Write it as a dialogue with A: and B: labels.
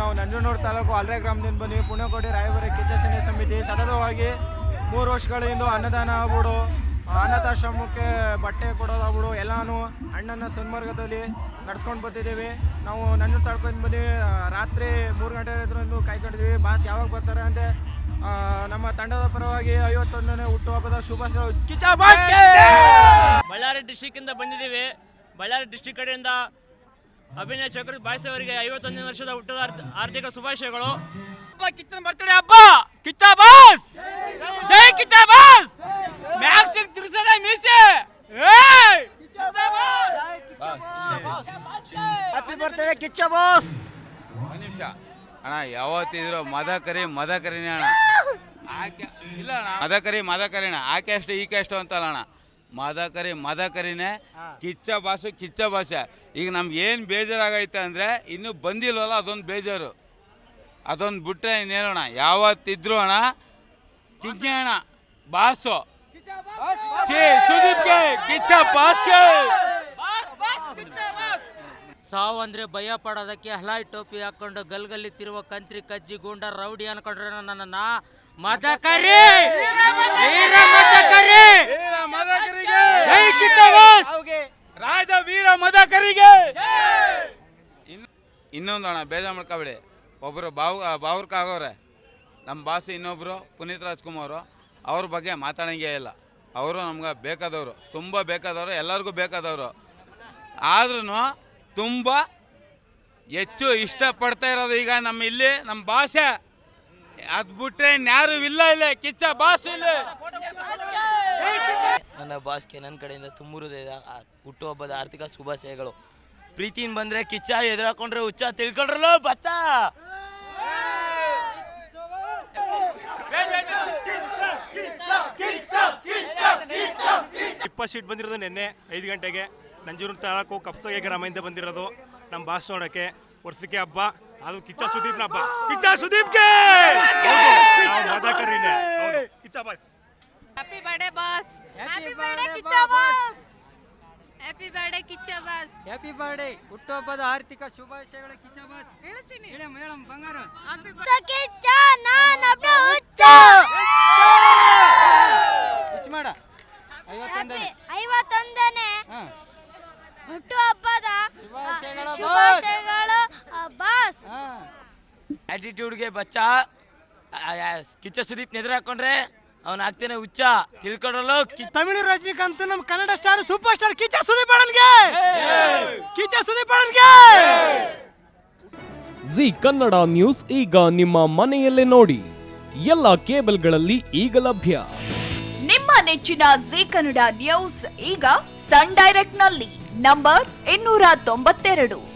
A: ನಾವು ನಂಜನೂರು ತಾಲೂಕು ಹಲ್ರೆ ಗ್ರಾಮದಿಂದ ಬನ್ನಿ ಪುಣ್ಯಕೋಟೆ ರಾಯಬಾರಿ ಕಿಚ್ಚ ಸೇನೆ ಸಮಿತಿ. ಸತತವಾಗಿ ಮೂರು ವರ್ಷಗಳಿಂದ ಅನ್ನದಾನ ಆಗ್ಬಿಡು. ಅನಾಥಾಶ್ರಮಕ್ಕೆ ಬಟ್ಟೆ ಕೊಡೋದಾಗ್ಬಿಡು. ಎಲ್ಲಾನು ಅಣ್ಣನ ಸನ್ಮಾರ್ಗದಲ್ಲಿ ನಡ್ಸ್ಕೊಂಡು ಬರ್ತಿದ್ದೀವಿ. ನಾವು ನನ್ನ ತಾಳ್ಕೊಂಡು ಬಂದು ರಾತ್ರಿ ಮೂರು ಗಂಟೆ ಹತ್ರ ಕಾಯ್ಕೊಂಡಿದ್ದೀವಿ ಬಾಸ್ ಯಾವಾಗ ಬರ್ತಾರೆ ಅಂತ? ನಮ್ಮ ತಂಡದ ಪರವಾಗಿ ಐವತ್ತೊಂದನೇ ಹುಟ್ಟುಹಬ್ಬದ ಶುಭಾಶಯ ಬಾಸ್ಗೆ!
B: ಬಳ್ಳಾರಿ ಡಿಸ್ಟಿಕ್ ಇಂದ ಬಂದಿದ್ದೀವಿ. ಬಳ್ಳಾರಿ ಡಿಸ್ಟಿಕ್ ಕಡೆಯಿಂದ ಅಭಿನಯ ಚಕ್ರ ಬಾಯಿಸೋರಿಗೆ ಅವರಿಗೆ ಐವತ್ತೊಂದನೇ ವರ್ಷದ ಹುಟ್ಟದ ಆರ್ಥಿಕ ಶುಭಾಶಯಗಳು. ಕಿತ್ತನ ಬರ್ತಡೆ ಹಬ್ಬ! ಕಿತ್ತಾ ಬಾಸ್! ಜೈ ಕಿತ್ತಾ ಬಾಸ್! ಮ್ಯಾಕ್ಸ್ ತಿರ್ಸದ ಮೀಸೆ!
A: Happy birthday Kiccha boss!
C: ಒಂದು ನಿಮಿಷ. ಅಣ್ಣ ಯಾವತ್ತಿದ್ರು ಮದ ಕರಿ ಮದ ಕರಿನೇ ಅಣ್ಣ. ಆಕೆ ಇಲ್ಲ ಅಣ್ಣ. ಮದ ಕರಿ ಮದ ಕರಿಣ ಆಕೆ ಅಷ್ಟು ಈಕೆ ಅಷ್ಟು ಅಂತಲ್ಲ ಅಣ್ಣ. ಮದ ಮಾದಕರಿನೇ ಕಿಚ್ಚ ಭಾಷೆ ಕಿಚ್ಚ ಭಾಷೆ. ಈಗ ನಮ್ಗೆ ಏನು ಬೇಜಾರಾಗೈತೆ ಅಂದರೆ ಇನ್ನೂ ಬಂದಿಲ್ವಲ್ಲ ಅದೊಂದು ಬೇಜಾರು. ಅದೊಂದು ಬಿಟ್ಟರೆ ಇನ್ನೇನು ಅಣ್ಣ? ಯಾವತ್ತಿದ್ರು ಅಣ್ಣ ಚಿಂಕೆ ಅಣ್ಣ ಬಾಸು. ಸಿ ಸುದೀಪ್ಗೆ ಕಿಚ್ಚ ಬಾಸ್ಗೆ
D: ಸಾವು ಅಂದ್ರೆ ಭಯ ಪಡೋದಕ್ಕೆ ಹಲಾಯ್ ಟೋಪಿ ಹಾಕೊಂಡು ಗಲ್ಗಲ್ಲಿ ತಿರುವ ಕಂತ್ರಿ ಕಜ್ಜಿ ಗೂಂಡ ರೌಡಿ ಅನ್ಕೊಂಡ್ರೆ ನನ್ನನ್ನ? ಕರಿ! ವೀರ ಬಾಸ್!
C: ರಾಜ ವೀರ ಮದಕರಿಗೆ ಇನ್ನು, ಇನ್ನೊಂದು ಅಣ್ಣ, ಬೇಜಾರು ಮಾಡ್ಕೊಬೇಡಿ. ಒಬ್ಬರು ಬಾವು ನಮ್ಮ ಬಾಸ್ ಇನ್ನೊಬ್ಬರು ಪುನೀತ್ ರಾಜ್ಕುಮಾರ್ ಅವ್ರ ಬಗ್ಗೆ ಮಾತಾಡಂಗೆ ಇಲ್ಲ. ಅವರು ನಮ್ಗೆ ಬೇಕಾದವರು, ತುಂಬ ಬೇಕಾದವರು, ಎಲ್ಲರಿಗೂ ಬೇಕಾದವರು. ಆದ್ರೂ ತುಂಬ ಹೆಚ್ಚು ಇಷ್ಟಪಡ್ತಾ ಇರೋದು ಈಗ ನಮ್ಮ ಇಲ್ಲಿ ನಮ್ಮ ಭಾಷೆ ಅದು ಬಿಟ್ರೆ ಯಾರು ಇಲ್ಲ ಇಲ್ಲ. ಕಿಚ್ಚ ಬಾಸ್ ಇಲ್ಲ.
E: ನನ್ನ ಬಾಸ್ಗೆ ನನ್ನ ಕಡೆಯಿಂದ ತುಂಬ ಹುಟ್ಟು ಹಬ್ಬದ ಹುಟ್ಟುಹಬ್ಬದ ಆರ್ಥಿಕ ಶುಭಾಶಯಗಳು. ಪ್ರೀತಿಯಿಂದ ಬಂದ್ರೆ ಕಿಚ್ಚ ಎದುರಾಕೊಂಡ್ರೆ ಹುಚ್ಚ ತಿಳ್ಕೊಂಡ್ರಲ್ಲ ಬಚ್ಚ.
F: ಇಪ್ಪತ್ತು ಸೀಟ್ ಬಂದಿರೋದು ನಿನ್ನೆ ಐದು ಗಂಟೆಗೆ. ನಂಜೂರು ತಾಲೂಕು ಕಪ್ಸಗೆ ಗ್ರಾಮದಿಂದ ಬಂದಿರೋದು ನಮ್ಮ ಬಾಸ್ ನೋಡೋಕ್ಕೆ. ವರ್ಷಕ್ಕೆ ಹಬ್ಬ. ಅದು ಕಿಚ್ಚ ಸುದೀಪ್ನಪ್ಪ ಕಿಚ್ಚ ಸುದೀಪ್ಗೆ! ನಾವು ಮದಕರಿನೇ. Kiccha boss.
G: Happy birthday boss happy birthday Kiccha boss. Happy birthday Kiccha boss.
D: Happy birthday ಹುಟ್ಟುಹಬ್ಬದ ಆರ್ಥಿಕ ಶುಭಾಶಯಗಳು ಕಿಚ್ಚ ಬಾಸ್. ಹೇಳಿ ಮೇಡಮ್ ಬಂಗಾರ.
G: ಕಿಚ್ಚ ನಾನೊಬ್ನ ಹುಚ್ಚ.
D: ವಿಶ್ ಮಾಡ. ಐವತ್ತೊಂದನೇ.
G: ಐವತ್ತೊಂದನೇ
D: ಹಾ.
G: ಹುಟ್ಟುಹಬ್ಬದ
D: ಶುಭಾಶಯಗಳು ಬಾಸ್.
G: ಶುಭಾಶಯಗಳು ಆ, ಬಾಸ್
D: ಹಾ
E: ಆಟಿಟ್ಯೂಡ್ಗೆ ಬಚ್ಚ. ಕಿಚ್ಚ ಸುದೀಪ್ ನೆದ್ರ ಎದುರಾಕೊಂಡ್ರೆ ಅವನ್ ಆಗ್ತೇನೆ ಹುಚ್ಚ. ತಿಳ್ಕೊಂಡ್ರಲ್ಲ ಕಿ-
D: ತಮಿಳು ರಜನಿಕಾಂತ್ ನಮ್ಮ Kannada star super star Kiccha Sudeep ಅಣ್ಣನ್ಗೆ! Kiccha Sudeep ಅಣ್ಣನ್ಗೆ!
H: ಜಿ ಕನ್ನಡ ನ್ಯೂಸ್ ಈಗ ನಿಮ್ಮ ಮನೆಯಲ್ಲೇ ನೋಡಿ. ಎಲ್ಲ ಕೇಬಲ್ಗಳಲ್ಲಿ ಈಗ ಲಭ್ಯ.
I: ನಿಮ್ಮ ನೆಚ್ಚಿನ ಜಿ ಕನ್ನಡ ನ್ಯೂಸ್ ಈಗ ಸನ್ ಡೈರೆಕ್ಟ್ನಲ್ಲಿ ನಂಬರ್ ಇನ್ನೂರ ತೊಂಬತ್ತೆರಡು.